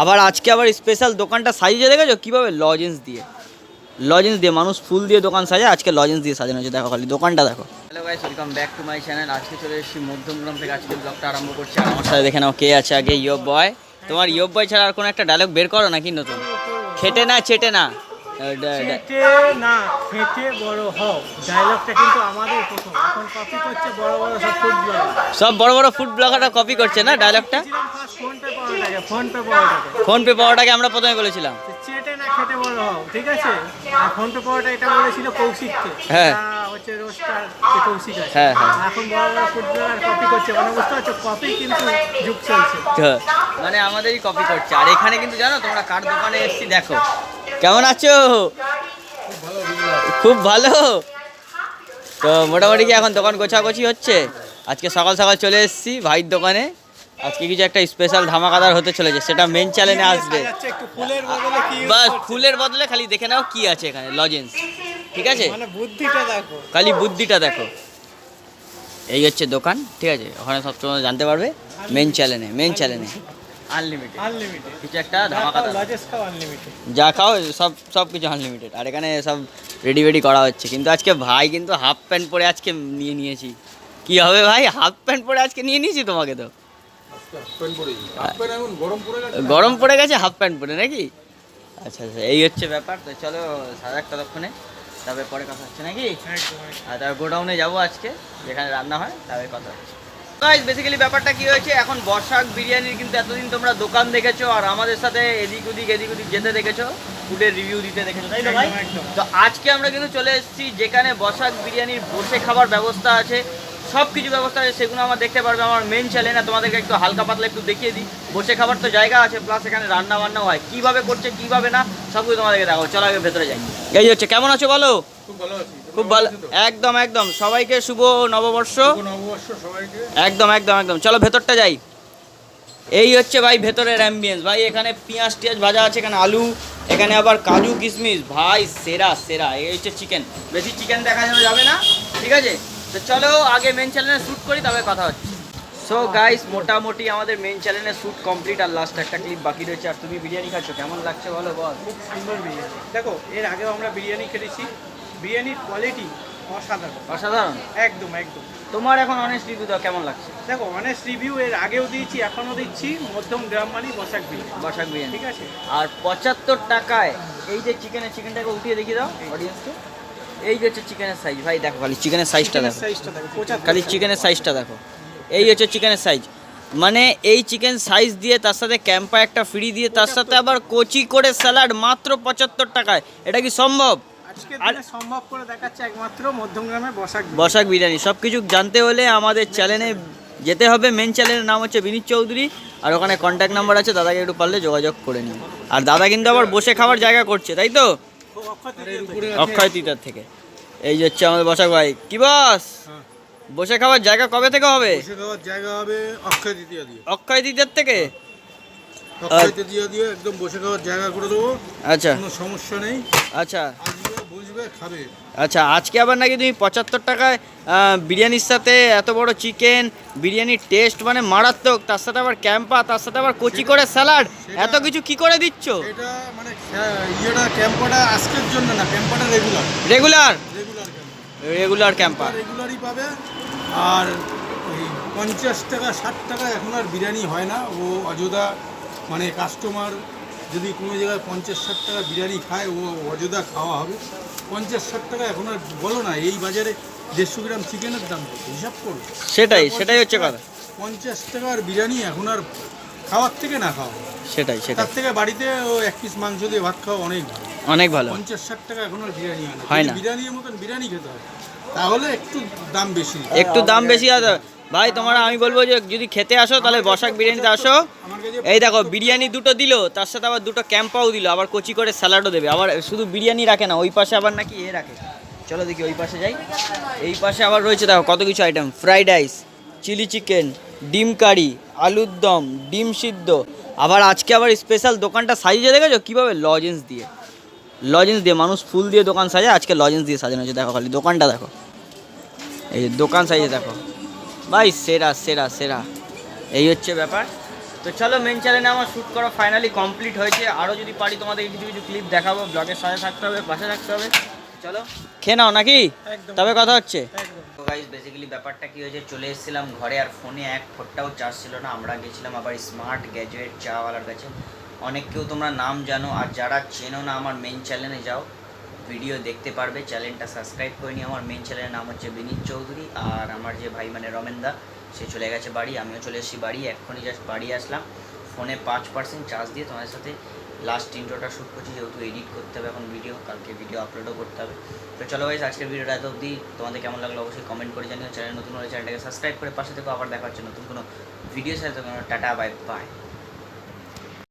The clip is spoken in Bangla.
আবার আজকে আবার স্পেশাল দোকানটা সাজিয়ে দেখেছ? কীভাবে লজেন্স দিয়ে? লজেন্স দিয়ে মানুষ ফুল দিয়ে দোকান সাজায় আজকে লজেন্স দিয়ে সাজানো হয়েছে। দেখো খালি দোকানটা দেখো। Hello guys welcome back to my channel আজকে চলে এসেছি মধ্যমগ্রাম থেকে। আজকে ব্লগটা আরম্ভ করছি। আর আমার সাথে দেখে নাও কে আছে আগে ইয়ব বয় তোমার ইয়ব বয় ছাড়া আর কোনো একটা ডায়লগ বের করো নাকি নতুন? খেটে না চেটে না। খেটে বড় হও। ডায়লগটা কিন্তু আমাদের প্রথম। এখন কপি করছে বড় বড় সব ফুড ব্লগার সব বড় বড় ফুড ব্লগাররা কপি করছে না ডায়লগটা ফোন পে পাওয়াটাকে। আমরা প্রথমে বলেছিলাম। চেটে না খেটে বড় হও ঠিক আছে? আর ফোন পে পাওয়াটা এটা বলেছিল কৌশিককে। হ্যাঁ। হচ্ছে রোস্টার যে কৌশিক আছে। হ্যাঁ, হ্যাঁ। এখন বড় বড় কপি করছে। মানে বুঝতে পারছ কপি কিন্তু যুগ চলছে। মানে আমাদেরই কপি করছে। আর এখানে কিন্তু জানো তোমরা কার দোকানে এসেছি দেখো। কেমন আছো? খুব ভালো। তো মোটামুটি কি এখন দোকান গোছাগুছি হচ্ছে? আজকে সকাল সকাল চলে এসেছি ভাইয়ের দোকানে। আজকে কিছু একটা স্পেশাল ধামাকাদার হতে চলেছে সেটা মেন চ্যানেলে আসবে। বাস ফুলের বদলে খালি দেখে নাও কি আছে এখানে লজেন্স ঠিক আছে? মানে বুদ্ধিটা দেখো। খালি বুদ্ধিটা দেখো। এই হচ্ছে দোকান ঠিক আছে? ওখানে সব সময় জানতে পারবে মেন চ্যানেলে মেন চ্যানেলে আনলিমিটেড আনলিমিটেড কিছু একটা ধামাকাদার। লজেস খাও আনলিমিটেড যা খাও সব সব কিছু আনলিমিটেড আর এখানে সব রেডি রেডি করা হচ্ছে। কিন্তু আজকে ভাই কিন্তু হাফ প্যান্ট পরে আজকে নিয়ে নিয়েছি। কি হবে ভাই? হাফ প্যান্ট পরে আজকে নিয়ে নিয়েছি তোমাকে তো। গরম পড়ে গেছে হাফ প্যান্ট পরে নাকি? আচ্ছা আচ্ছা এই হচ্ছে ব্যাপার। তো চলো সাড়ে আটটা ততক্ষণে। তারপরে পরে কথা হচ্ছে নাকি? আর তারপর গোডাউনে যাব আজকে যেখানে রান্না হয় তারপরে কথা হচ্ছে। বেসিক্যালি ব্যাপারটা কি হয়েছে এখন বর্ষাক বিরিয়ানির কিন্তু এতদিন তোমরা দোকান দেখেছ আর আমাদের সাথে এদিক ওদিক এদিক ওদিক যেতে দেখেছ ফুডের রিভিউ দিতে দেখেছ তাই তো ভাই। তো আজকে আমরা কিন্তু চলে এসেছি যেখানে বর্ষাক বিরিয়ানির বসে খাবার ব্যবস্থা আছে সব কিছু ব্যবস্থা আছে সেগুলো আমার দেখতে পারবে। আমার মেন চ্যানেল না তোমাদেরকে একটু হালকা পাতলা একটু দেখিয়ে দিই। বসে খাবার তো জায়গা আছে প্লাস এখানে রান্না বান্নাও হয়। কীভাবে করছে কীভাবে না সব কিছু তোমাদেরকে দেখো চলো আগে ভেতরে যাই। এই হচ্ছে কেমন আছো বলো? খুব ভালো খুব ভালো। একদম একদম। সবাইকে শুভ নববর্ষ। একদম একদম একদম। চলো ভেতরটা যাই। এই হচ্ছে ভাই ভেতরের অ্যাম্বিয়েন্স ভাই এখানে পেঁয়াজ টিয়াজ ভাজা আছে এখানে আলু এখানে আবার কাজু কিশমিশ। ভাই সেরা সেরা। এই হচ্ছে চিকেন বেশি চিকেন দেখা যাবে না ঠিক আছে? তো চলো আগে মেন চ্যানেলে শ্যুট করি তবে কথা হচ্ছে। সো গাইস মোটামুটি আমাদের মেন চ্যানেলে শ্যুট কমপ্লিট আর লাস্ট একটা ক্লিপ বাকি রয়েছে। আর তুমি বিরিয়ানি খাচ্ছ কেমন লাগছে বলো বল? খুব সুন্দর বিরিয়ানি। দেখো এর আগেও আমরা বিরিয়ানি খেয়েছি বিরিয়ানির কোয়ালিটি অসাধারণ। অসাধারণ? একদম একদম। তোমার এখন অনেস্ট রিভিউ দাও কেমন লাগছে? দেখো অনেস্ট রিভিউ এর আগেও দিয়েছি এখনও দিচ্ছি। মধ্যম গ্রাম মানি বসাক বিরিয়ানি। বসাক বিরিয়ানি। ঠিক আছে? আর পঁচাত্তর টাকায় এই যে চিকেনের চিকেনটাকে উঠিয়ে দেখিয়ে দাও অডিয়েন্সকে এই হচ্ছে চিকেনের সাইজ ভাই দেখো খালি চিকেনের সাইজটা দেখো। খালি চিকেনের সাইজটা দেখো। এই হচ্ছে চিকেনের সাইজ মানে এই চিকেন সাইজ দিয়ে তার সাথে ক্যাম্পা একটা ফ্রি দিয়ে তার সাথে আবার কচি করে স্যালাড মাত্র পঁচাত্তর টাকায়। এটা কি সম্ভব? সম্ভব করে দেখাচ্ছে একমাত্র মধ্যম বসাক বিরিয়ানি। বসাক বিরিয়ানি। সব কিছু জানতে হলে আমাদের চ্যানেলে যেতে হবে। মেন চ্যানেলের নাম হচ্ছে বিনীত চৌধুরী। আর ওখানে কন্ট্যাক্ট নাম্বার আছে দাদাকে একটু পারলে যোগাযোগ করে নিও। আর দাদা কিন্তু আবার বসে খাওয়ার জায়গা করছে তাই তো? অক্ষয় তৃতীয় থেকে। তৃতীয়ার থেকে। এই যে হচ্ছে আমাদের বসাক ভাই। কি বস? হ্যাঁ। বসে খাওয়ার জায়গা কবে থেকে হবে? বসে খাওয়ার জায়গা হবে অক্ষয় তৃতীয়া দিয়ে। অক্ষয় তৃতীয়ার থেকে? অক্ষয় তৃতীয়া দিয়ে একদম বসে খাওয়ার জায়গা করে দেবো। আচ্ছা। কোনো সমস্যা নেই। আচ্ছা। আচ্ছা আজকে আবার নাকি তুমি পঁচাত্তর টাকায় বিরিয়ানির সাথে এত বড় চিকেন বিরিয়ানির টেস্ট মানে মারাত্মক তার সাথে আবার ক্যাম্পা তার সাথে আবার কচি করে স্যালাড এত কিছু কি করে দিচ্ছ? এটা মানে ইয়েটা ক্যাম্পাটা আজকের জন্য না ক্যাম্পাটা regular regular regular regular Campa রেগুলারই পাবে আর পঞ্চাশ টাকা ষাট টাকা এখন আর বিরিয়ানি হয় না। ও অযোধ্যা মানে কাস্টমার যদি কোনো জায়গায় পঞ্চাশ ষাট টাকা বিরিয়ানি খায় ও অযোধ্যা খাওয়া হবে। পঞ্চাশ ষাট টাকা এখন আর বলো না এই বাজারে দেড়শো গ্রাম চিকেনের দাম কত? হিসাব করো। সেটাই সেটাই হচ্ছে কথা। পঞ্চাশ টাকার বিরিয়ানি এখন আর খাওয়ার থেকে না খাওয়া। সেটাই সেটাই। তার থেকে বাড়িতে ও এক পিস মাংস দিয়ে ভাত খাওয়া অনেক ভালো। অনেক ভালো। পঞ্চাশ ষাট টাকা এখন আর বিরিয়ানি হয় না না। বিরিয়ানির মতন বিরিয়ানি খেতে হয় তাহলে একটু দাম বেশি। একটু দাম বেশি আছে। ভাই তোমরা আমি বলব যে যদি খেতে আসো তাহলে বসাক বিরিয়ানিতে আসো। এই দেখো বিরিয়ানি দুটো দিলো তার সাথে আবার দুটো ক্যাম্পাও দিলো আবার কচি করে স্যালাডও দেবে। আবার শুধু বিরিয়ানি রাখে না ওই পাশে আবার নাকি এ রাখে। চলো দেখি ওই পাশে যাই। এই পাশে আবার রয়েছে দেখো কত কিছু item fried rice chilli chicken ডিম কারি আলুর দম ডিম সিদ্ধ। আবার আজকে আবার স্পেশাল দোকানটা সাজিয়ে দেখেছ? কীভাবে লজেন্স দিয়ে। লজেন্স দিয়ে মানুষ ফুল দিয়ে দোকান সাজায় আজকে লজেন্স দিয়ে সাজানো হয়েছে। দেখো খালি দোকানটা দেখো। এই দোকান সাজিয়ে দেখো। ভাই সেরা সেরা সেরা। এই হচ্ছে ব্যাপার। তো চলো মেন চ্যানেলে আমার শ্যুট করা ফাইনালি কমপ্লিট হয়েছে। আরও যদি পারি তোমাদের কিছু কিছু ক্লিপ দেখাবো ব্লগের সাথে থাকতে হবে পাশে থাকতে হবে। চলো। খেয়ে নাও নাকি? তবে কথা হচ্ছে। গাইজ বেসিক্যালি ব্যাপারটা কি হয়েছে চলে এসেছিলাম ঘরে আর ফোনে এক ফোনটাও চার্জ ছিল না। আমরা গেছিলাম আবার স্মার্ট গ্যাজুয়েট চাওয়ালার কাছে। অনেক কেউ তোমরা নাম জানো আর যারা চেনো না আমার মেন চ্যানেলে যাও ভিডিও দেখতে পারবে। চ্যানেলটা সাবস্ক্রাইব করে নিই আমার মেন চ্যানেলের নাম হচ্ছে বিনীত চৌধুরী আর আমার যে ভাই মানে রমেন দা সে চলে গেছে বাড়ি। আমিও চলে এসেছি বাড়ি। এক্ষুনি জাস্ট বাড়ি আসলাম। ফোনে পাঁচ পার্সেন্ট চার্জ দিয়ে তোমাদের সাথে লাস্ট ইন্ট্রোটা শ্যুট করছি। যেহেতু এডিট করতে হবে এখন ভিডিও কালকে ভিডিও আপলোডও করতে হবে। তো চলো ভাই আজকের ভিডিওটা এত অবধি। তোমাদের কেমন লাগল অবশ্যই কমেন্ট করে জানিও। চ্যানেল নতুন হলে চ্যানেলটাকে সাবস্ক্রাইব করে পাশে থেকে আবার দেখা হচ্ছে নতুন কোনো ভিডিও সাথে। Tata bye bye